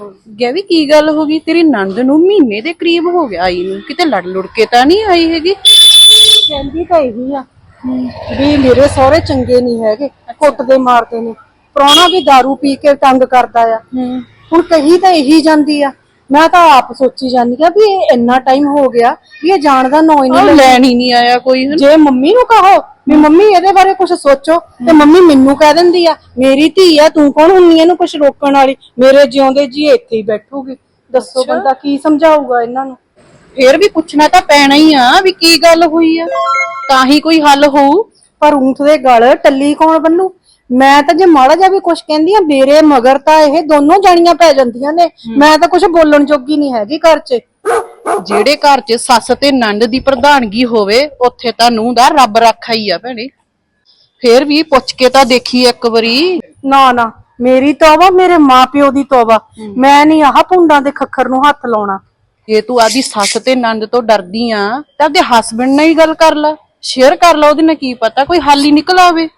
ਹੋ ਗਿਆ ਵੀ ਕੀ ਗੱਲ ਹੋ ਗਈ? ਤੇਰੀ ਨੰਦ ਨੂੰ ਮਹੀਨੇ ਦੇ ਕਰੀਬ ਹੋ ਗਿਆ ਆਈ ਨੂੰ। ਕਿਤੇ ਲੜ ਲੁੜ ਕੇ ਤਾਂ ਨਹੀਂ ਆਈ ਹੈਗੀ? ਕਹਿੰਦੀ ਤਾਂ ਇਹੀ ਆ ਵੀ ਮੇਰੇ ਸਹੁਰੇ ਚੰਗੇ ਨਹੀਂ ਹੈਗੇ ਕੁੱਟਦੇ ਮਾਰਦੇ ਨੇ। ਪ੍ਰਾਹੁਣਾ ਵੀ दारू ਪੀ ਕੇ ਤੰਗ ਕਰਦਾ ਆ। ਹੁਣ ਕਹੀ ਤਾਂ ਇਹੀ ਜਾਂਦੀ ਆ। ਮੈਂ ਤਾਂ ਆਪ ਸੋਚੀ ਜਾਂਦੀ ਆ ਵੀ ਇਹ ਇੰਨਾ ਟਾਈਮ ਹੋ ਗਿਆ ਵੀ ਇਹ ਜਾਣਦਾ ਨੋ ਹੀ ਉਹ ਨਹੀਂ ਲੈਣ ਹੀ ਨਹੀਂ ਆਇਆ ਕੋਈ ਜੇ ਮੰਮੀ ਨੂੰ ਕਹੋ ਵੀ ਮੰਮੀ ਇਹਦੇ ਬਾਰੇ ਕੁਝ ਸੋਚੋ ਤੇ ਮੰਮੀ ਮੈਨੂੰ ਕਹਿ ਦਿੰਦੀ ਆ ਮੇਰੀ ਧੀ ਆ ਤੂੰ ਕੌਣ ਹੁੰਨੀ ਆ ਇਹਨੂੰ ਕੁਝ ਰੋਕਣ ਵਾਲੀ? ਮੇਰੇ ਜਿਉਂਦੇ ਜੀ ਇੱਥੇ ਹੀ ਬੈਠੂਗੀ। ਦੱਸੋ ਬੰਦਾ ਕੀ ਸਮਝਾਊਗਾ ਇਹਨਾਂ ਨੂੰ? ਫੇਰ ਵੀ ਪੁੱਛਣਾ ਤਾਂ ਪੈਣਾ ਹੀ ਆ ਵੀ ਕੀ ਗੱਲ ਹੋਈ ਆ। ਤਾਂ ਹੀ ਕੋਈ ਹੱਲ ਹੋਊ। ਪਰ ਊਂਠ ਦੇ ਗਲ ਟੱਲੀ ਕੌਣ ਬੰਨੂ? ਮੈਂ ਤਾਂ ਜੇ ਮਾੜਾ ਜਿਹਾ ਵੀ ਕੁਝ ਕਹਿੰਦੀ ਆ ਮੇਰੇ ਮਗਰ ਤਾਂ ਇਹ ਦੋਨੋਂ ਜਾਣੀਆਂ ਪੈ ਜਾਂਦੀਆਂ ਨੇ। ਮੈਂ ਤਾਂ ਕੁਝ ਬੋਲਣ ਜੋਗੀ ਨਹੀਂ ਹੈਗੀ ਘਰ 'ਚ। ਜਿਹੜੇ ਘਰ 'ਚ ਸੱਸ ਤੇ ਨੰਦ ਦੀ ਪ੍ਰਧਾਨਗੀ ਹੋਵੇ ਉੱਥੇ ਤਾਂ ਨੂੰਹ ਦਾ ਰੱਬ ਰੱਖਾ ਹੀ ਆ ਭੈਣੇ। ਫੇਰ ਵੀ ਪੁੱਛ ਕੇ ਤਾਂ ਦੇਖੀ ਇੱਕ ਵਾਰੀ। ਨਾ ਨਾ ਮੇਰੀ ਤੌਬਾ ਮੇਰੇ ਮਾਪਿਓ ਦੀ ਤੌਬਾ। ਮੈਂ ਨਹੀਂ ਆਹ ਪੁੰਡਾਂ ਦੇ ਖੱਖਰ ਨੂੰ ਹੱਥ ਲਾਉਣਾ। ਜੇ ਤੂੰ ਆਦੀ ਸੱਸ ਤੇ ਨੰਦ ਤੋਂ ਡਰਦੀ ਆ ਤਾਂ ਆਪਦੇ ਹਸਬੰਡ ਨਾਲ ਹੀ ਗੱਲ ਕਰ ਲੈ। ਸ਼ੇਅਰ ਕਰ ਲੈ ਉਹਦੇ ਨਾਲ ਕੀ ਪਤਾ ਕੋਈ ਹੱਲ ਹੀ ਨਿਕਲ ਆਵੇ।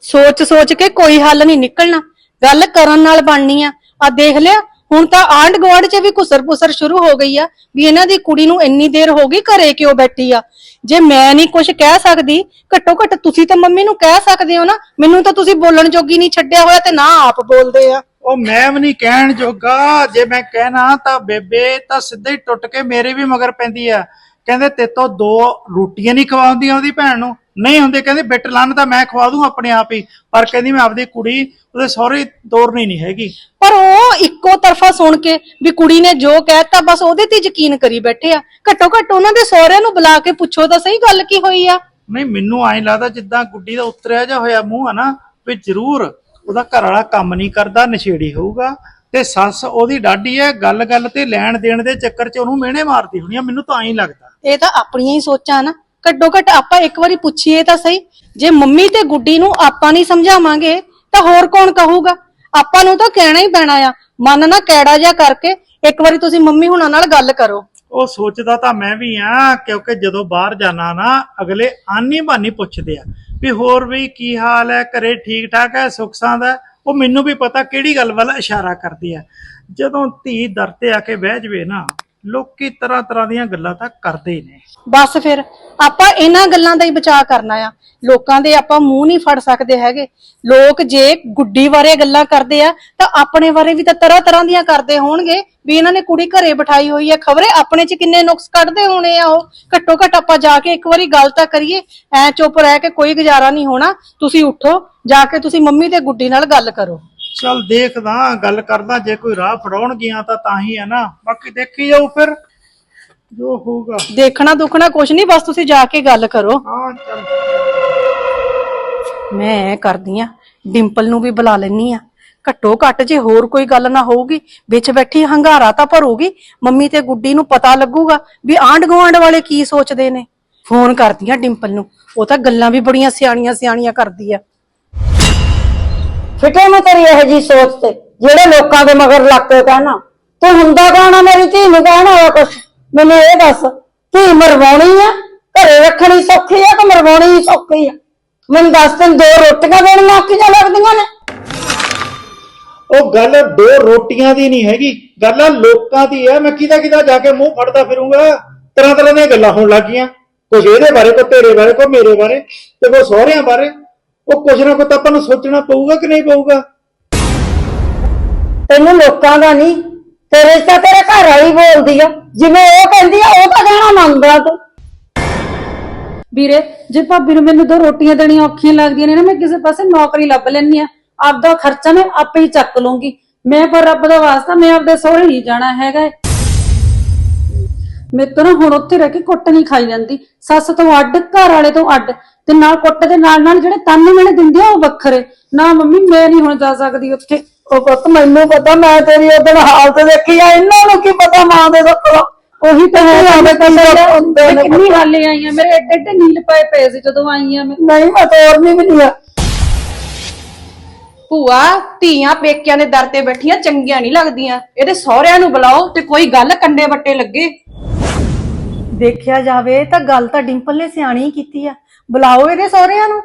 ਸੋਚ ਸੋਚ ਕੇ ਕੋਈ ਹੱਲ ਨਹੀਂ ਨਿਕਲਣਾ। ਗੱਲ ਕਰਨ ਨਾਲ ਬਣਨੀ ਆ। ਆ ਦੇਖ ਲਿਆ, ਹੁਣ ਤਾਂ ਆਂਢ ਗੁਆਂਢ 'ਚ ਵੀ ਘੁਸਰ-ਪੁਸਰ ਸ਼ੁਰੂ ਹੋ ਗਈ ਆ ਵੀ ਇਹਨਾਂ ਦੀ ਕੁੜੀ ਨੂੰ ਇੰਨੀ ਦੇਰ ਹੋ ਗਈ ਘਰੇ ਕਿਉਂ ਬੈਠੀ ਆ। ਜੇ ਮੈਂ ਨਹੀਂ ਕੁਝ ਕਹਿ ਸਕਦੀ, ਘੱਟੋ ਘੱਟ ਤੁਸੀਂ ਤਾਂ ਮੰਮੀ ਨੂੰ ਕਹਿ ਸਕਦੇ ਹੋ ਨਾ, ਮੈਨੂੰ ਤਾਂ ਤੁਸੀਂ ਬੋਲਣ ਜੋਗੀ ਨਹੀਂ ਛੱਡਿਆ ਹੋਇਆ ਤੇ ਨਾ ਆਪ ਬੋਲਦੇ ਆ। ਉਹ ਮੈਂ ਵੀ ਨਹੀਂ ਕਹਿਣ ਜੋਗਾ। ਜੇ ਮੈਂ ਕਹਿਣਾ ਤਾਂ ਬੇਬੇ ਤਾਂ ਸਿੱਧੇ ਹੀ ਟੁੱਟ ਕੇ ਮੇਰੇ ਵੀ ਮਗਰ ਪੈਂਦੀ ਆ। ਕਹਿੰਦੇ ਤੇ ਤੋਂ ਦੋ ਰੋਟੀਆਂ ਨਹੀਂ ਖਵਾਉਂਦੀਆਂ ਉਹਦੀ ਭੈਣ ਨੂੰ। ਨਹੀਂ ਹੁੰਦੇ ਕਹਿੰਦੇ ਬਿੱਟ ਲੰਨ ਤਾਂ ਮੈਂ ਖਵਾ ਦੂੰ ਆਪਣੇ ਆਪ ਹੀ ਪਰ ਕਹਿੰਦੀ ਮੈਂ ਆਪਦੀ ਕੁੜੀ ਉਹਦੇ ਸਹੁਰੇ ਤੋਰਨੀ ਨਹੀਂ ਹੈਗੀ। ਪਰ ਉਹ ਇੱਕੋ ਤਰਫਾ ਸੁਣ ਕੇ ਵੀ ਕੁੜੀ ਨੇ ਜੋ ਕਹਿਤਾ ਬਸ ਉਹਦੇ ਤੇ ਯਕੀਨ ਕਰੀ ਬੈਠੇ ਆ। ਘੱਟੋ ਘੱਟ ਉਹਨਾਂ ਦੇ ਸਹੁਰਿਆਂ ਨੂੰ ਬੁਲਾ ਕੇ ਪੁੱਛੋ ਤਾਂ ਸਹੀ ਗੱਲ ਕੀ ਹੋਈ ਆ। ਨਹੀਂ ਮੈਨੂੰ ਐਂ ਲੱਗਦਾ ਜਿੱਦਾਂ ਗੁੱਡੀ ਦਾ ਉਤਰਿਆ ਜਾ ਹੋਇਆ ਮੂੰਹ ਆ ਨਾ ਵੀ ਜ਼ਰੂਰ ਉਹਦਾ ਘਰ ਵਾਲਾ ਕੰਮ ਨਹੀਂ ਕਰਦਾ ਨਸ਼ੇੜੀ ਹੋਊਗਾ। ਤੇ ਸੱਸ ਉਹਦੀ ਡਾਢੀ ਹੈ ਗੱਲ ਗੱਲ ਤੇ ਲੈਣ ਦੇਣ ਦੇ ਚੱਕਰ 'ਚ ਉਹਨੂੰ ਮਿਹਣੇ ਮਾਰਦੀ ਹੋਣੀ ਆ ਮੈਨੂੰ ਤਾਂ ਐਂ ਲੱਗਦਾ। ਇਹ ਤਾਂ ਆਪਣੀਆਂ ਹੀ ਸੋਚਾਂ ਨਾ। ਘੱਟੋ ਘੱਟ ਆਪਾਂ ਇੱਕ ਵਾਰੀ ਪੁੱਛੀਏ ਤਾਂ ਸਹੀ। ਜੇ ਮੰਮੀ ਤੇ ਗੁੱਡੀ ਨੂੰ ਆਪਾਂ ਨਹੀਂ ਸਮਝਾਵਾਂਗੇ, ਤਾਂ ਹੋਰ ਕੌਣ ਕਹੂਗਾ? ਆਪਾਂ ਨੂੰ ਤਾਂ ਕਹਿਣਾ ਹੀ ਪੈਣਾ ਆ। ਮਨ ਨਾ ਕੈੜਾ ਜਿਹਾ ਕਰਕੇ ਇੱਕ ਵਾਰੀ ਤੁਸੀਂ ਮੰਮੀ ਹੁਣਾਂ ਨਾਲ ਗੱਲ ਕਰੋ। ਉਹ ਸੋਚਦਾ ਤਾਂ ਮੈਂ ਵੀ ਆ, ਕਿਉਂਕਿ ਜਦੋਂ ਬਾਹਰ ਜਾਣਾ ਨਾ, ਅਗਲੇ ਆਨੀ ਬਾਨੀ ਪੁੱਛਦੇ ਆ ਵੀ ਹੋਰ ਵੀ ਕੀ ਹਾਲ ਹੈ, ਘਰੇ ਠੀਕ ਠਾਕ ਹੈ, ਸੁੱਖ ਸਾਂਦ ਹੈ? ਉਹ ਮੈਨੂੰ ਵੀ ਪਤਾ ਕਿਹੜੀ ਗੱਲ ਵੱਲ ਇਸ਼ਾਰਾ ਕਰਦੇ ਆ ਜਦੋਂ ਧੀ ਦਰ ਤੇ ਆ ਕੇ ਬਹਿ ਜਵੇ ਨਾ ਲੋਕੀ ਤਰ੍ਹਾਂ ਤਰ੍ਹਾਂ ਦੀਆਂ ਗੱਲਾਂ ਤਾਂ ਕਰਦੇ ਹੀ ਨੇ। ਬਸ ਫਿਰ, ਆਪਾਂ ਇਹਨਾਂ ਗੱਲਾਂ ਦਾ ਹੀ ਬਚਾਅ ਕਰਨਾ ਆ। ਲੋਕਾਂ ਦੇ ਆਪਾਂ ਮੂੰਹ ਨਹੀਂ ਫੜ ਸਕਦੇ ਹੈਗੇ। ਲੋਕ ਜੇ ਗੁੱਡੀ ਬਾਰੇ ਗੱਲਾਂ ਕਰਦੇ ਆ, ਤਾਂ ਆਪਣੇ ਬਾਰੇ ਵੀ ਤਾਂ ਤਰ੍ਹਾਂ ਤਰ੍ਹਾਂ ਦੀਆਂ ਕਰਦੇ ਹੋਣਗੇ। ਵੀ ਇਹਨਾਂ ਨੇ ਕੁੜੀ ਘਰੇ ਬਿਠਾਈ ਹੋਈ ਹੈ ਖਬਰੇ ਆਪਣੇ ਚ ਕਿੰਨੇ ਨੁਕਸ ਕੱਢਦੇ ਹੋਣੇ ਆ ਉਹ। ਘੱਟੋ ਘੱਟ ਆਪਾਂ ਜਾ ਕੇ ਇੱਕ ਵਾਰੀ ਗੱਲ ਤਾਂ ਕਰੀਏ। ਐ ਚੁੱਪ ਰਹਿ ਕੇ ਕੋਈ ਗੁਜ਼ਾਰਾ ਨਹੀਂ ਹੋਣਾ। ਤੁਸੀਂ ਉੱਠੋ, ਜਾ ਕੇ ਤੁਸੀਂ ਮੰਮੀ ਤੇ ਗੁੱਡੀ ਨਾਲ ਗੱਲ ਕਰੋ। ਚਲ ਦੇਖਦਾ ਗੱਲ ਕਰਦਾ ਜੇ ਕੋਈ ਰਾਹ ਫੜਾਉਣ ਗਿਆ ਤਾਂ ਤਾਂ ਹੀ ਹੈ ਨਾ। ਬਾਕੀ ਦੇਖੀ ਜਾਊ ਫਿਰ ਜੋ ਹੋਊਗਾ। ਦੇਖਣਾ ਦੁਖਣਾ ਕੁਛ ਨਹੀਂ ਬਸ ਤੁਸੀਂ ਜਾ ਕੇ ਗੱਲ ਕਰੋ। ਹਾਂ ਚਲ। ਮੈਂ ਐਂ ਕਰਦੀ ਆ ਡਿੰਪਲ ਨੂੰ ਵੀ ਬੁਲਾ ਲੈਣੀ ਆ। ਘੱਟੋ ਘੱਟ ਜੇ ਹੋਰ ਕੋਈ ਗੱਲ ਨਾ ਹੋਊਗੀ ਵਿੱਚ ਬੈਠੀ ਹੰਗਾਰਾ ਤਾਂ ਭਰੂਗੀ ਮੰਮੀ ਤੇ ਗੁੱਡੀ ਨੂੰ ਪਤਾ ਲੱਗੂਗਾ ਵੀ ਆਂਢ ਗੁਆਂਢ ਵਾਲੇ ਕੀ ਸੋਚਦੇ ਨੇ। ਫੋਨ ਕਰਦੀ ਆ ਡਿੰਪਲ ਨੂੰ ਉਹ ਤਾਂ ਗੱਲਾਂ ਵੀ ਬੜੀਆਂ ਸਿਆਣੀਆਂ ਸਿਆਣੀਆਂ ਕਰਦੀ ਆ। ਫਿੱਟੇ ਮੈਂ ਤੇਰੀ ਇਹ ਜੀ ਸੋਚ ਤੇ, ਜਿਹੜੇ ਲੋਕਾਂ ਦੇ ਮਗਰ ਲੱਗ ਕੇ ਕਹਿਣਾ ਤੂੰ ਹੁੰਦਾ ਕੌਣ ਮੇਰੀ ਧੀ ਨੂੰ ਕਹਿਣਾ ਹੋਇਆ ਕੁਛ? ਮੈਨੂੰ ਇਹ ਦੱਸ, ਧੀ ਮਰਵਾਉਣੀ ਆ? ਘਰੇ ਰੱਖਣੀ ਸੌਖੀ ਆ ਕਿ ਮਰਵਾਉਣੀ ਸੌਖੀ ਆ? ਮੈਨੂੰ ਦੱਸ, ਤੈਨੂੰ ਦੋ ਰੋਟੀਆਂ ਦੇਣੀਆਂ ਔਖੀਆਂ ਲੱਗਦੀਆਂ ਨੇ? ਉਹ ਗੱਲ ਦੋ ਰੋਟੀਆਂ ਦੀ ਨਹੀਂ ਹੈਗੀ। ਗੱਲ ਆ ਲੋਕਾਂ ਦੀ ਹੈ ਮੈਂ ਕਿਹਦਾ ਕਿਹਦਾ ਜਾ ਕੇ ਮੂੰਹ ਫੜਦਾ ਫਿਰੂੰਗਾ? ਤਰ੍ਹਾਂ ਤਰ੍ਹਾਂ ਦੀਆਂ ਗੱਲਾਂ ਹੋਣ ਲੱਗੀਆਂ। ਕੁਝ ਇਹਦੇ ਬਾਰੇ ਕੋ ਤੇਰੇ ਬਾਰੇ ਕੋ ਮੇਰੇ ਬਾਰੇ, ਤੇ ਕੋ ਸਹੁਰਿਆਂ ਬਾਰੇ। ਉਹ ਕੁਝ ਨਾ ਕੁਝ ਆਪਾਂ ਨੂੰ ਸੋਚਣਾ ਪਊਗਾ ਕਿ ਨਹੀਂ ਪਊਗਾ? ਤੈਨੂੰ ਲੋਕਾਂ ਦਾ ਨਹੀਂ ਤੇਰੇ ਤਾਂ ਤੇਰੇ ਘਰ ਵਾਲੀ ਬੋਲਦੀ ਆ। ਜਿਵੇਂ ਉਹ ਕਹਿੰਦੀ ਆ ਉਹ ਤਾਂ ਕਹਿਣਾ ਮੰਨਦਾ ਤੂੰ। ਵੀਰੇ ਜੇ ਭਾਬੀ ਨੂੰ ਮੈਨੂੰ ਦੋ ਰੋਟੀਆਂ ਦੇਣੀਆਂ ਔਖੀਆਂ ਲੱਗਦੀਆਂ ਨੇ ਨਾ ਮੈਂ ਕਿਸੇ ਪਾਸੇ ਨੌਕਰੀ ਲੱਭ ਲੈਣੀ ਆ। ਆਪਦਾ ਖਰਚਾ ਮੈਂ ਆਪੇ ਹੀ ਚੱਕ ਲੂੰਗੀ ਮੈਂ ਪਰ ਰੱਬ ਦਾ ਵਾਸਤਾ ਮੈਂ ਆਪਦੇ ਸਹੁਰੇ ਨਹੀਂ ਜਾਣਾ ਹੈਗਾ ਏ। ਮੇਰੇ ਤੋਂ ਨਾ ਹੁਣ ਉੱਥੇ ਰਹਿ ਕੇ ਕੁੱਟ ਨਹੀਂ ਖਾਈ ਜਾਂਦੀ। ਸੱਸ ਤੋਂ ਅੱਡ ਘਰ ਵਾਲੇ ਤੋਂ ਅੱਡ। ਤੇ ਨਾਲ ਕੁੱਟ ਦੇ ਨਾਲ ਨਾਲ ਜਿਹੜੇ ਤਾਨੇ ਮੈਨੇ ਦਿੰਦੇ ਆ ਉਹ ਵੱਖਰੇ। ਨਾ ਮੰਮੀ ਮੈਂ ਨਹੀਂ ਹੁਣ ਜਾ ਸਕਦੀ ਉੱਥੇ। ਉਹ ਪੁੱਤ ਮੈਨੂੰ ਪਤਾ ਮੈਂ ਤੇਰੀ ਉਦੋਂ ਹਾਲਤ ਦੇਖੀ ਆ ਇਹਨਾਂ ਨੂੰ ਕੀ ਪਤਾ ਮਾਂ ਦੇ ਦੁੱਖ ਉਹੀ ਤਾਂ ਹੈ ਆਵੇ ਤਾਂ ਮੇਰੇ ਹੁੰਦੇ ਨੇ ਕਿੰਨੀ ਹਾਲੇ ਆਈ ਆ ਮੇਰੇ ਐਡੇ ਐਡੇ ਨੀਲ ਪਏ ਪਏ ਸੀ ਜਦੋਂ ਆਈ ਆ ਮੈਂ। ਨਹੀਂ ਮੈਂ ਤੋਰਨੀ ਵੀ ਨਹੀਂ ਆ। ਭੂਆ ਧੀਆਂ ਪੇਕਿਆਂ ਦੇ ਦਰ ਤੇ ਬੈਠੀਆਂ ਚੰਗੀਆਂ ਨਹੀਂ ਲੱਗਦੀਆਂ। ਇਹਦੇ ਸਹੁਰਿਆਂ ਨੂੰ ਬੁਲਾਓ ਤੇ ਕੋਈ ਗੱਲ ਕੰਡੇ ਵੱਟੇ ਲੱਗੇ। ਦੇਖਿਆ ਜਾਵੇ ਤਾਂ ਗੱਲ ਤਾਂ ਡਿੰਪਲ ਨੇ ਸਿਆਣੀ ਕੀਤੀ ਆ। ਬੁਲਾਓ ਇਹਦੇ ਸਹੁਰਿਆਂ ਨੂੰ।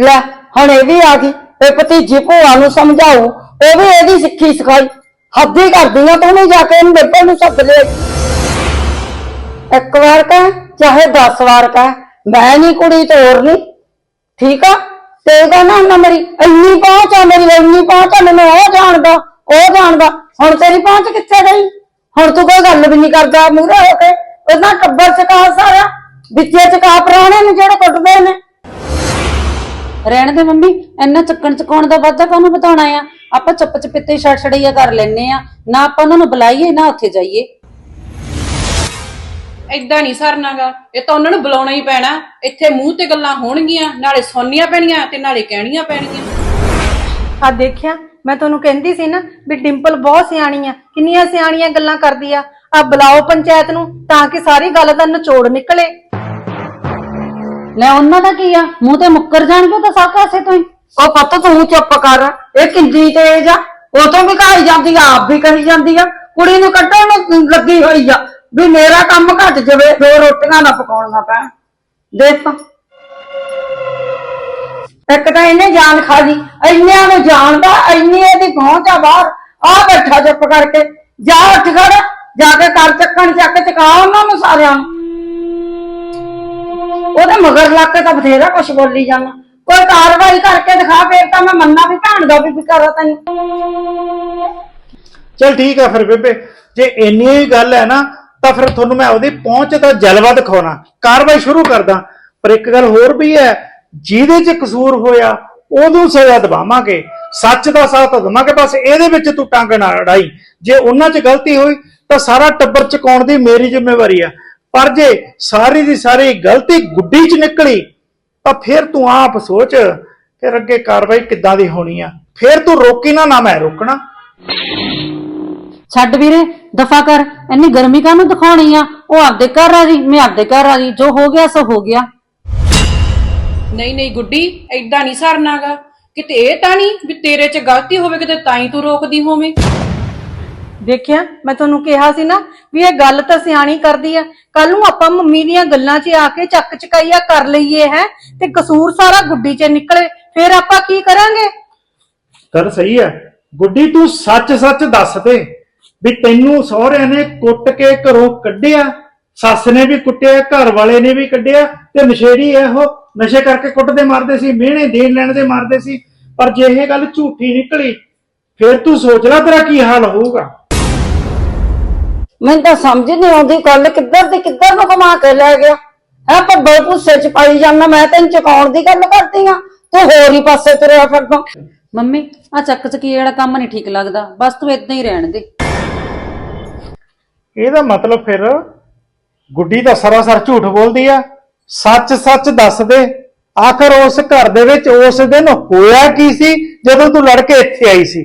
ਲੈ, ਹੁਣ ਇਹ ਵੀ ਆ ਗਈ। ਇਹ ਭਤੀਜੀ ਭੂਆ ਨੂੰ ਸਮਝਾਉ ਉਹ ਵੀ ਇਹਦੀ ਸਿੱਖੀ ਸਿਖਾਈ। ਹੱਦੀ ਕਰਦੀ ਆ ਤੂੰ ਨਹੀਂ ਜਾ ਕੇ ਇਹਨੂੰ ਬੇਬੇ ਨੂੰ ਸੱਦ ਲੈ। ਇੱਕ ਵਾਰ ਕਹਿ, ਚਾਹੇ 10 ਵਾਰ ਕਹਿ। ਮੈਂ ਨਹੀਂ ਕੁੜੀ ਤੋਰ ਤੋਰਨੀ। ਠੀਕ ਆ? ਤੇ ਕਹਿੰਦਾ ਹੁੰਦਾ ਮੇਰੀ ਇੰਨੀ ਪਹੁੰਚ ਆ, ਮੇਰੀ ਇੰਨੀ ਪਹੁੰਚ ਆ, ਮੈਨੂੰ ਉਹ ਜਾਣਦਾ ਉਹ ਜਾਣਦਾ। ਹੁਣ ਤੇਰੀ ਪਹੁੰਚ ਕਿੱਥੇ ਗਈ? ਹੁਣ ਤੂੰ ਕੋਈ ਗੱਲ ਵੀ ਨਹੀਂ ਕਰਦਾ ਮੂਹਰੇ ਹੋ ਕੇ। ਉਹਨਾਂ ਟੱਬਰ ਚ ਕਾ ਸਾਰਾ ਵਿੱਚੇ ਚ ਕਾ ਪ੍ਰਾਣੇ ਨੇ ਜਿਹੜੇ ਕੁੱਟਦੇ ਨੇ। ਰਹਿਣ ਦੇ ਮੰਮੀ ਇੰਨਾ ਚੱਕਣ ਚਕਾਉਣ ਦਾ ਵਾਧਾ ਕਾਹਨੂੰ ਬਤਾਉਣਾ ਆ? ਆਪਾਂ ਚੁੱਪ ਚਪਿੱਤੇ ਛੜ ਛੜਈਆ ਕਰ ਲੈਨੇ ਆ। ਨਾ ਆਪਾਂ ਉਹਨਾਂ ਨੂੰ ਬੁਲਾਈਏ ਨਾ ਉੱਥੇ ਜਾਈਏ। ਐਦਾਂ ਨਹੀਂ ਸਰਨਾਗਾ। ਇਹ ਤਾਂ ਉਹਨਾਂ ਨੂੰ ਬੁਲਾਉਣਾ ਹੀ ਪੈਣਾ। ਇੱਥੇ ਮੂੰਹ ਤੇ ਗੱਲਾਂ ਹੋਣਗੀਆਂ ਨਾਲੇ ਸੁਣਨੀਆਂ ਪੈਣੀਆਂ ਤੇ ਨਾਲੇ ਕਹਿਣੀਆਂ ਪੈਣਗੀਆਂ। ਆ ਦੇਖਿਆ ਮੈਂ ਤੁਹਾਨੂੰ ਕਹਿੰਦੀ ਸੀ ਨਾ ਵੀ ਡਿੰਪਲ ਬਹੁਤ ਸਿਆਣੀ ਆ ਕਿੰਨੀਆਂ ਸਿਆਣੀਆਂ ਗੱਲਾਂ ਕਰਦੀ ਆ। ਆ ਬੁਲਾਓ ਪੰਚਾਇਤ ਨੂੰ ਤਾਂ ਕਿ ਸਾਰੀ ਗੱਲ ਦਾ ਨਿਚੋੜ ਨਿਕਲੇ। ਲੈ ਉਹਨਾਂ ਦਾ ਕੀ ਆ? ਮੂੰਹ ਤੇ ਮੁੱਕਰ ਜਾਣਗੇ ਤਾਂ ਸਭ ਕਾਸੇ ਤੋਂ ਹੀ। ਉਹ ਪੁੱਤ ਤੂੰ ਚੁੱਪ ਕਰ ਇਹ ਕਿੰਨੀ ਤੇਜ ਆ। ਉਹ ਤੋਂ ਵੀ ਕਹਾਈ ਜਾਂਦੀ ਆ ਆਪ ਵੀ ਕਹੀ ਜਾਂਦੀ ਆ। ਕੁੜੀ ਨੂੰ ਕੱਢਣ ਨੂੰ ਲੱਗੀ ਹੋਈ ਆ ਵੀ ਮੇਰਾ ਕੰਮ ਘਟ ਜਾਵੇ ਦੋ ਰੋਟੀਆਂ ਨਾ ਪਕਾਉਣੀਆਂ ਪੈਣ। ਦੇਖ। ਤਾਂ ਇੱਕ ਤਾਂ ਇਹਨੇ ਜਾਨ ਖਾ ਲਈ, ਇੰਨਿਆਂ ਨੂੰ ਜਾਣਦਾ ਇੰਨੀ ਇਹਦੀ ਪਹੁੰਚ ਆ ਬਾਹਰ। ਆ ਬੈਠਾ ਚੁੱਪ ਕਰਕੇ। ਜਾ ਉੱਠ ਖੜ, ਜਾ ਕੇ ਕਰ ਚੱਕਣ ਚੱਕ ਚਕਾ ਉਹਨਾਂ ਨੂੰ ਸਾਰਿਆਂ ਨੂੰ। ਉਹਦੇ ਮਗਰ ਲੱਗ ਕੇ ਤਾਂ ਬਥੇਰਾ ਕੁਛ ਬੋਲੀ ਜਾਣਾ ਕੋਈ ਕਾਰਵਾਈ ਕਰਕੇ ਦਿਖਾ, ਫੇਰ ਤਾਂ ਮੈਂ ਮੰਨਾਂ ਵੀ ਭੈਣ ਦਾ ਵੀ ਫਿਕਰ ਆ ਤੈਨੂੰ ਚਲ ਠੀਕ ਆ ਫਿਰ ਬੇਬੇ, ਜੇ ਇੰਨੀ ਹੀ ਗੱਲ ਹੈ ਨਾ, ਤਾਂ ਫਿਰ ਤੁਹਾਨੂੰ ਮੈਂ ਉਹਦੀ ਪਹੁੰਚ ਦਾ ਜਲਵਾ ਦਿਖਾਉਣਾ। ਕਾਰਵਾਈ ਸ਼ੁਰੂ ਕਰਦਾ। ਪਰ ਇੱਕ ਗੱਲ ਹੋਰ ਵੀ ਹੈ ਜਿਹਦੇ 'ਚ ਕਸੂਰ ਹੋਇਆ, ਉਹਨੂੰ ਸਜ਼ਾ ਦਵਾਵਾਂਗੇ। ਸੱਚ ਦਾ ਸਾਥ ਦਵਾਂਗੇ, ਬਸ ਇਹਦੇ ਵਿੱਚ ਤੂੰ ਟੰਗ ਨਾ ਅੜਾਈ। ਜੇ ਉਹਨਾਂ 'ਚ ਗਲਤੀ ਹੋਈ, ਤਾਂ ਸਾਰਾ ਟੱਬਰ ਚਕਾਉਣ ਦੀ ਮੇਰੀ ਜ਼ਿੰਮੇਵਾਰੀ ਆ। ਪਰ ਜੇ ਸਾਰੀ ਦੀ ਸਾਰੀ ਗਲਤੀ ਗੁੱਡੀ 'ਚ ਨਿਕਲੀ, ਤਾਂ ਫਿਰ ਤੂੰ ਆਪ ਸੋਚ, ਫਿਰ ਅੱਗੇ ਕਾਰਵਾਈ ਕਿੱਦਾਂ ਦੀ ਹੋਣੀ ਆ? ਫਿਰ ਤੂੰ ਰੋਕੀ ਨਾ ਨਾ ਮੈਂ ਰੋਕਣਾ। ਛੱਡ ਵੀਰੇ, ਦਫਾ ਕਰ। ਇੰਨੀ ਗਰਮੀ ਕਾਹਨੂੰ ਦਿਖਾਉਣੀ ਆ? ਉਹ ਆਪਦੇ ਘਰ ਆ ਗਈ ਮੈਂ ਆਪਦੇ ਘਰ ਆ ਗਈ ਜੋ ਹੋ ਗਿਆ, ਸੋ ਹੋ ਗਿਆ। ਨਹੀਂ ਨਹੀਂ ਗੁੱਡੀ ਐਦਾਂ ਨਹੀਂ ਸਰਨਾਗਾ। ਕਿਤੇ ਇਹ ਤਾਂ ਨਹੀਂ ਵੀ ਤੇਰੇ 'ਚ ਗਲਤੀ ਹੋਵੇ ਕਿਤੇ ਤਾਂ ਹੀ ਤੂੰ ਰੋਕਦੀ ਹੋਵੇਂ। ਦੇਖਿਆ ਮੈਂ ਤੁਹਾਨੂੰ ਕਿਹਾ ਸੀ ਨਾ ਵੀ ਇਹ ਗੱਲ ਤਾਂ ਸਿਆਣੀ ਕਰਦੀ ਆ। ਕੱਲ ਨੂੰ ਆਪਾਂ ਮੰਮੀ ਦੀਆਂ ਗੱਲਾਂ 'ਚ ਆ ਕੇ ਚੱਕ ਚਕਾਈਆ ਕਰ ਲਈਏ ਹੈ ਤੇ ਕਸੂਰ ਸਾਰਾ ਗੁੱਡੀ 'ਚ ਨਿਕਲੇ ਫਿਰ ਆਪਾਂ ਕੀ ਕਰਾਂਗੇ? ਕਰ ਸਹੀ ਹੈ ਗੁੱਡੀ ਤੂੰ ਸੱਚ ਸੱਚ ਦੱਸ ਦੇ ਵੀ ਤੈਨੂੰ ਸਹੁਰਿਆਂ ਨੇ ਕੁੱਟ ਕੇ ਘਰੋਂ ਕੱਢਿਆ ਸੱਸ ਨੇ ਵੀ ਕੁੱਟਿਆ ਘਰ ਵਾਲੇ ਨੇ ਵੀ ਕੱਢਿਆ ਤੇ ਨਸ਼ੇੜੀ ਇਹੋ ਨਸ਼ੇ ਕਰਕੇ ਕੁੱਟਦੇ ਮਾਰਦੇ ਸੀ ਮਿਹਣੇ ਦੇਣ ਲੈਣ ਦੇ ਮਾਰਦੇ ਸੀ ਪਰ ਜੇ ਇਹ ਗੱਲ ਝੂਠੀ ਨਿਕਲੀ ਫਿਰ ਤੂੰ ਸੋਚ ਲੈ ਤੇਰਾ ਕੀ ਹਾਲ ਹੋਊਗਾ। ਮੈਨੂੰ ਤਾਂ ਸਮਝ ਨਹੀਂ ਆਉਂਦੀ ਗੱਲ ਕਿੱਧਰ ਦੀ ਕਿੱਧਰ ਨੂੰ ਘੁਮਾ ਕੇ ਲੈ ਗਿਆ। ਹੈ ਪਰ ਬਹੁਤ ਗੁੱਸੇ ਚ ਪਾਈ ਜਾਂਦਾ ਮੈਂ ਤੈਨੂੰ ਚੁਕਾਉਣ ਦੀ ਗੱਲ ਕਰਦੀ ਆ ਤੂੰ ਹੋਰ ਹੀ ਪਾਸੇ ਤੁਰਿਆ ਫਿਰਦਾ। ਮੰਮੀ ਆ ਚੱਕ ਚਕੀ ਜਿਹੜਾ ਕੰਮ ਨਹੀਂ ਠੀਕ ਲੱਗਦਾ ਬਸ ਤੂੰ ਇਦਾਂ ਹੀ ਰਹਿਣ ਦੇ। ਇਹਦਾ ਮਤਲਬ ਫਿਰ ਗੁੱਡੀ ਤਾਂ ਸਰਾਸਰ ਝੂਠ ਬੋਲਦੀ ਆ। ਸੱਚ ਸੱਚ ਦੱਸ ਦੇ। ਆਖਰ ਉਸ ਘਰ ਦੇ ਵਿੱਚ ਉਸ ਦਿਨ ਹੋਇਆ ਕੀ ਸੀ, ਜਦੋਂ ਤੂੰ ਲੜ ਕੇ ਇੱਥੇ ਆਈ ਸੀ?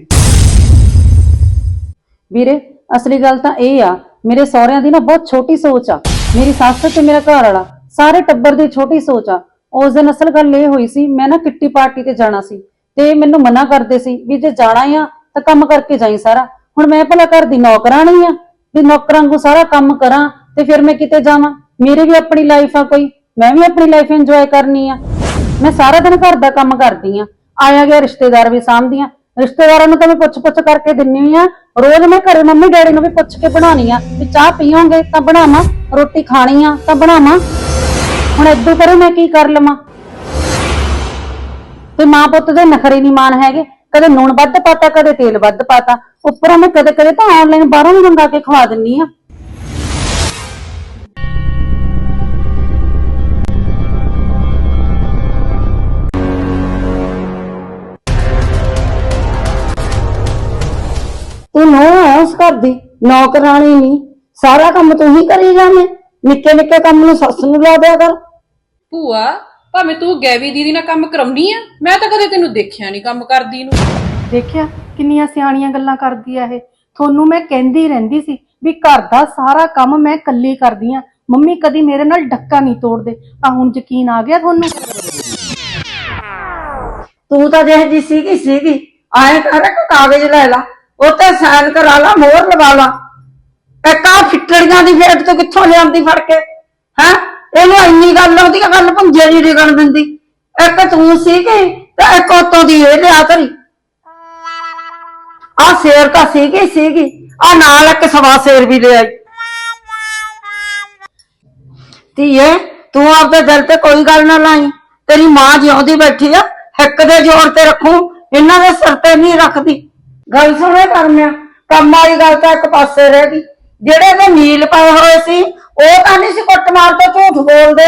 ਵੀਰੇ, ਅਸਲੀ ਗੱਲ ਤਾਂ ਇਹ ਆ, ਮੇਰੇ ਸਹੁਰਿਆਂ ਦੀ ਨਾ ਬਹੁਤ ਛੋਟੀ ਸੋਚ ਆ। ਮੇਰੀ ਸੱਸ ਤੇ ਮੇਰਾ ਘਰ ਵਾਲਾ, ਸਾਰੇ ਟੱਬਰ ਦੀ ਛੋਟੀ ਸੋਚ ਆ। ਉਸ ਦਿਨ ਅਸਲ ਗੱਲ ਇਹ ਹੋਈ ਸੀ, ਮੈਂ ਨਾ ਕਿੱਟੀ ਪਾਰਟੀ ਤੇ ਜਾਣਾ ਸੀ ਤੇ ਮੈਨੂੰ ਮਨਾ ਕਰਦੇ ਸੀ ਵੀ ਜੇ ਜਾਣਾ ਆ ਤਾਂ ਕੰਮ ਕਰਕੇ ਜਾਈ ਸਾਰਾ। ਹੁਣ ਮੈਂ ਭਲਾ ਘਰ ਦੀ ਨੌਕਰਾਣੀ ਆ, ਵੀ ਨੌਕਰਾਂ ਨੂੰ ਸਾਰਾ ਕੰਮ ਕਰਾਂ ਤੇ ਫਿਰ ਮੈਂ ਕਿਤੇ ਜਾਵਾਂ। ਮੇਰੀ ਵੀ ਆਪਣੀ ਲਾਈਫ ਆ ਕੋਈ। ਮੈਂ ਵੀ ਆਪਣੀ ਲਾਈਫ ਇੰਜੋਏ ਕਰਨੀ ਆ। ਮੈਂ ਸਾਰਾ ਦਿਨ ਘਰ ਦਾ ਕੰਮ ਕਰਦੀ ਆ। ਆਇਆ ਗਿਆ ਰਿਸ਼ਤੇਦਾਰ ਵੀ ਸਾਂਭਦੀ ਆ ਰਿਸ਼ਤੇਦਾਰਾਂ ਨੂੰ ਤਾਂ ਮੈਂ ਪੁੱਛ-ਪੁੱਛ ਕਰਕੇ ਦਿੰਨੀ ਆ। ਰੋਜ਼ ਮੈਂ ਘਰੇ ਮੰਮੀ, ਡੈਡੀ ਨੂੰ ਵੀ ਪੁੱਛ ਕੇ ਬਣਾਉਣੀ ਆ ਵੀ ਚਾਹ ਪੀਓਗੇ ਤਾਂ ਬਣਾਵਾਂ, ਰੋਟੀ ਖਾਣੀ ਆ ਤਾਂ ਬਣਾਵਾਂ। ਹੁਣ ਏਦਾਂ ਕਰੇ ਮੈਂ ਕੀ ਕਰ ਲਵਾਂ? ਤੇ ਮਾਂ ਪੁੱਤ ਦੇ ਨਖਰੇ ਨਹੀਂ ਮਾਨ ਹੈਗੇ। ਕਦੇ ਨੂਣ ਵੱਧ ਪਾਤਾ, ਕਦੇ ਤੇਲ ਵੱਧ ਪਾਤਾ। ਉੱਪਰੋਂ ਮੈਂ ਕਦੇ ਕਦੇ ਤਾਂ ਆਨਲਾਈਨ ਬਾਹਰੋਂ ਵੀ ਮੰਗਾ ਕੇ ਖਵਾ ਦਿੰਨੀ ਆ। ਤੂੰ ਨੋ ਉਸ ਘਰ ਦੀ ਨੌਕਰਾਣੀ ਨਹੀਂ। ਸਾਰਾ ਕੰਮ ਤੂੰ ਹੀ ਕਰੀ ਜਾਵੇਂ। ਨਿੱਕੇ ਨਿੱਕੇ ਕੰਮ ਨੂੰ ਸੱਸ ਨੂੰ ਲਾ ਦਿਆ ਕਰ। ਭੂਆ ਭਾਵੇਂ ਤੂੰ ਗੈਵੀ ਦੀਦੀ ਨਾਲ ਕੰਮ ਕਰਾਉਣੀ ਆ ਮੈਂ ਤਾਂ ਕਦੇ ਤੈਨੂੰ ਦੇਖਿਆ ਨਹੀਂ ਕੰਮ ਕਰਦੀ ਨੂੰ। ਦੇਖਿਆ? ਕਿੰਨੀਆਂ ਸਿਆਣੀਆਂ ਗੱਲਾਂ ਕਰਦੀ ਆ ਇਹ। ਤੁਹਾਨੂੰ ਮੈਂ ਕਹਿੰਦੀ ਰਹਿੰਦੀ ਸੀ ਵੀ ਘਰ ਦਾ ਸਾਰਾ ਕੰਮ ਮੈਂ ਇਕੱਲੀ ਕਰਦੀ ਆ। ਮੰਮੀ ਕਦੀ ਮੇਰੇ ਨਾਲ ਡੱਕਾ ਨਹੀਂ ਤੋੜਦੇ। ਆ ਹੁਣ ਯਕੀਨ ਆ ਗਿਆ ਤੁਹਾਨੂੰ? ਤੂੰ ਤਾਂ ਜਿਹੇ ਜੀ ਸੀਗੀ ਸੀਗੀ। ਆਏ ਕਰ ਇੱਕ ਕਾਗਜ਼ ਲੈ ਲਾ। ਉੱਤੇ ਸਾਈਨ ਕਰਾ ਲਾ, ਮੋਹਰ ਲਵਾ ਲਾ। ਇੱਕ ਫਿੱਟੜੀਆਂ ਦੀ ਫੇਟ ਤੋਂ ਕਿੱਥੋਂ ਲਿਆਂਦੀ ਫੜ ਕੇ ਹੈ? ਇਹਨੂੰ ਇੰਨੀ ਗੱਲ ਆਉਂਦੀ ਆ, ਗੱਲ ਪੁੰਜੇ ਨਹੀਂ ਰਿਗਣ ਦਿੰਦੀ। ਇੱਕ ਤੂੰ ਸੀਗੀ ਤੇ ਇੱਕ ਉਤੋਂ ਦੀ ਇਹ ਲਿਆ ਤਰੀ ਆ ਸ਼ੇਰ ਤਾਂ ਸੀਗੀ ਸੀਗੀ ਆ ਨਾਲ ਇੱਕ ਸਵਾ ਸ਼ੇਰ ਵੀ ਲਿਆਈ ਧੀਏ, ਤੂੰ ਆਪਦੇ ਦਿਲ ਤੇ ਕੋਈ ਗੱਲ ਨਾ ਲਾਈ। ਤੇਰੀ ਮਾਂ ਜਿਉਂਦੀ ਬੈਠੀ ਆ ਹੱਕ ਦੇ ਜ਼ੋਰ ਤੇ ਰੱਖੂ, ਇਹਨਾਂ ਦੇ ਸਿਰ ਤੇ ਨਹੀਂ ਰੱਖਦੀ। ਗੱਲ ਸੁਣੇ ਕਰਮਿਆ। ਕੰਮ ਵਾਲੀ ਗੱਲ ਤਾਂ ਇੱਕ ਪਾਸੇ ਰਹਿ ਗਈ। ਜਿਹੜੇ ਦੇ ਨੀਲ ਪਏ ਹੋਏ ਸੀ ਉਹ ਤਾਂ ਨਹੀਂ ਸੀ ਕੁੱਟਮਾਰ ਤੋਂ ਝੂਠ ਬੋਲਦੇ।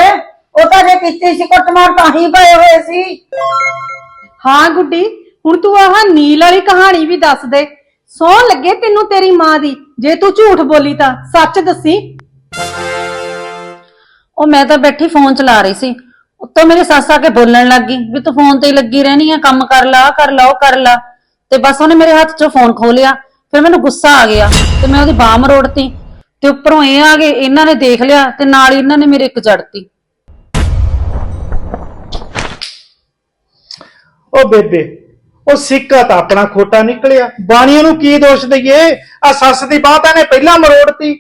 ਉਹ ਤਾਂ ਜੇ ਕੀਤੀ ਸੀ ਕੁੱਟਮਾਰ ਤਾਂ ਹੀ ਪਏ ਹੋਏ ਸੀ। ਹਾਂ ਗੁੱਡੀ ਹੁਣ ਤੂੰ ਆਹ ਨੀਲ ਵਾਲੀ ਕਹਾਣੀ ਵੀ ਦੱਸ ਦੇ। ਸੌ ਲੱਗੇ ਤੈਨੂੰ ਤੇਰੀ ਮਾਂ ਦੀ ਜੇ ਤੂੰ ਝੂਠ ਬੋਲੀ ਤਾਂ ਸੱਚ ਦੱਸੀ। ਉਹ ਮੈਂ ਤਾਂ ਬੈਠੀ ਫੋਨ ਚਲਾ ਰਹੀ ਸੀ। ਉੱਤੋਂ ਮੇਰੇ ਸੱਸ ਆ ਕੇ ਬੋਲਣ ਲੱਗ ਗਈ ਵੀ ਤੂੰ ਫੋਨ ਤੇ ਹੀ ਲੱਗੀ ਰਹਿਣੀ ਆ ਕੰਮ ਕਰ ਲਾ ਆਹ ਕਰ ਲਾ ਉਹ ਕਰ ਲਾ। ਤੇ ਬਸ ਉਹਨੇ ਮੇਰੇ ਹੱਥ 'ਚੋਂ ਫੋਨ ਖੋ ਲਿਆ। ਫਿਰ ਮੈਨੂੰ ਗੁੱਸਾ ਆ ਗਿਆ ਤੇ ਮੈਂ ਉਹਦੀ ਬਾਹ ਮਰੋੜਤੀ ਤੇ ਉੱਪਰੋਂ ਇਹ ਆ ਗਏ, ਇਹਨਾਂ ਨੇ ਦੇਖ ਲਿਆ ਤੇ ਨਾਲ ਹੀ ਇਹਨਾਂ ਨੇ ਮੇਰੇ ਇੱਕ ਜੜਤੀ ਉਹ ਬੇਬੇ, ਉਹ ਸਿੱਕਾ ਤਾਂ ਆਪਣਾ ਖੋਟਾ ਨਿਕਲਿਆ। ਬਾਣੀਆਂ ਨੂੰ ਕੀ ਦੋਸ਼ ਦਈਏ? ਆ ਸੱਸ ਦੀ ਬਾਤ ਇਹਨੇ ਪਹਿਲਾਂ ਮਰੋੜਤੀ।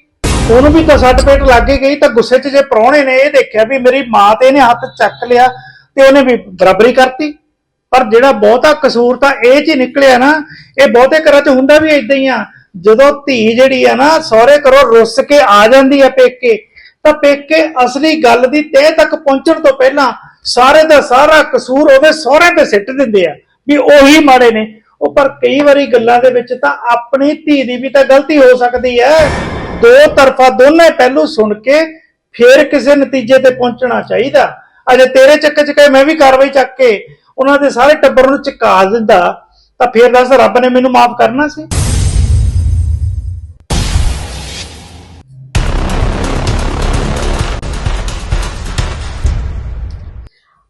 ਉਹਨੂੰ ਵੀ ਤਾਂ ਸੱਟ ਪੇਟ ਲੱਗ ਹੀ ਗਈ, ਤਾਂ ਗੁੱਸੇ 'ਚ ਜੇ ਪ੍ਰਾਹੁਣੇ ਨੇ ਇਹ ਦੇਖਿਆ ਵੀ ਮੇਰੀ ਮਾਂ ਤੇ ਇਹਨੇ ਹੱਥ ਚੱਕ ਲਿਆ ਤੇ ਉਹਨੇ ਵੀ ਬਰਾਬਰੀ ਕਰਤੀ। ਪਰ ਜਿਹੜਾ ਬਹੁਤਾ ਕਸੂਰ ਤਾਂ ਇਹ 'ਚ ਹੀ ਨਿਕਲਿਆ ਨਾ, ਇਹ ਬਹੁਤੇ ਘਰਾਂ 'ਚ ਹੁੰਦਾ ਵੀ ਇਦਾਂ ਹੀ ਆ। ਜਦੋਂ ਧੀ ਜਿਹੜੀ ਆ ਨਾ, ਸਹੁਰੇ ਘਰੋਂ ਰੁੱਸ ਕੇ ਆ ਜਾਂਦੀ ਆ ਪੇਕੇ, ਤਾਂ ਪੇਕੇ ਅਸਲੀ ਗੱਲ ਦੀ ਤਹਿ ਤੱਕ ਪਹੁੰਚਣ ਤੋਂ ਪਹਿਲਾਂ ਸਾਰੇ ਦਾ ਸਾਰਾ ਕਸੂਰ ਉਹਦੇ ਸਹੁਰੇ ਤੇ ਸਿੱਟ ਦਿੰਦੇ ਆ, ਵੀ ਉਹੀ ਮਾੜੇ ਨੇ। ਉਹ ਪਰ ਕਈ ਵਾਰੀ ਗੱਲਾਂ ਦੇ ਵਿੱਚ ਤਾਂ ਆਪਣੀ ਧੀ ਦੀ ਵੀ ਤਾਂ ਗਲਤੀ ਹੋ ਸਕਦੀ ਹੈ। ਦੋ ਤਰਫਾ ਦੋਨੇ ਪਹਿਲੂ ਸੁਣ ਕੇ ਫੇਰ ਕਿਸੇ ਨਤੀਜੇ ਤੇ ਪਹੁੰਚਣਾ ਚਾਹੀਦਾ। ਅਜੇ ਤੇਰੇ ਚੱਕ ਚ ਮੈਂ ਵੀ ਕਾਰਵਾਈ ਚੱਕ ਕੇ ਉਹਨਾਂ ਦੇ ਸਾਰੇ ਟੱਬਰ ਨੂੰ ਚੁਕਾ ਦਿੰਦਾ, ਤਾਂ ਫਿਰ ਦੱਸ ਰੱਬ ਨੇ ਮੈਨੂੰ ਮਾਫ ਕਰਨਾ ਸੀ।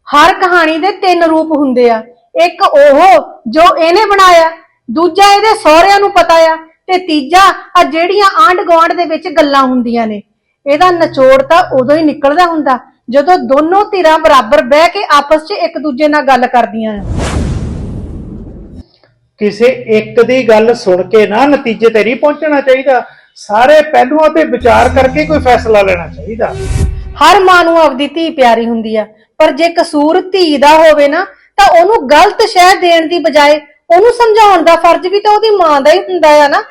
ਹਰ ਕਹਾਣੀ ਦੇ ਤਿੰਨ ਰੂਪ ਹੁੰਦੇ ਆ। ਇੱਕ ਉਹ ਜੋ ਇਹਨੇ ਬਣਾਇਆ, ਦੂਜਾ ਇਹਦੇ ਸਹੁਰਿਆਂ ਨੂੰ ਪਤਾ ਆ, ਤੇ ਤੀਜਾ ਆ ਜਿਹੜੀਆਂ ਆਂਢ ਗੁਆਂਢ ਦੇ ਵਿੱਚ ਗੱਲਾਂ ਹੁੰਦੀਆਂ ਨੇ। ਇਹਦਾ ਨਿਚੋੜ ਤਾਂ ਉਦੋਂ ਹੀ ਨਿਕਲਦਾ ਹੁੰਦਾ। ਜਦੋਂ ਦੋਨੋਂ ਧਿਰਾਂ ਬਰਾਬਰ ਬਹਿ ਕੇ ਆਪਸ 'ਚ ਇੱਕ ਦੂਜੇ ਨਾਲ ਗੱਲ ਕਰਦੀਆਂ ਆ ਕਿਸੇ ਇੱਕ ਦੀ ਗੱਲ ਸੁਣ ਕੇ ਨਾ ਨਤੀਜੇ ਤੇ ਨਹੀਂ ਪਹੁੰਚਣਾ ਚਾਹੀਦਾ। ਸਾਰੇ ਪਹਿਲੂਆਂ ਤੇ ਵਿਚਾਰ ਕਰਕੇ ਕੋਈ ਫੈਸਲਾ ਲੈਣਾ ਚਾਹੀਦਾ। ਹਰ ਮਾਂ ਨੂੰ ਆਪਦੀ ਧੀ ਪਿਆਰੀ ਹੁੰਦੀ ਆ ਪਰ ਜੇ ਕਸੂਰ ਧੀ ਦਾ ਹੋਵੇ ਨਾ ਤਾਂ ਉਹਨੂੰ ਗਲਤ ਸ਼ਹਿ ਦੇਣ ਦੀ ਬਜਾਏ ਉਹਨੂੰ ਸਮਝਾਉਣ ਦਾ ਫਰਜ਼ ਵੀ ਤਾਂ ਉਹਦੀ ਮਾਂ ਦਾ ਹੀ ਹੁੰਦਾ ਆ ਨਾ।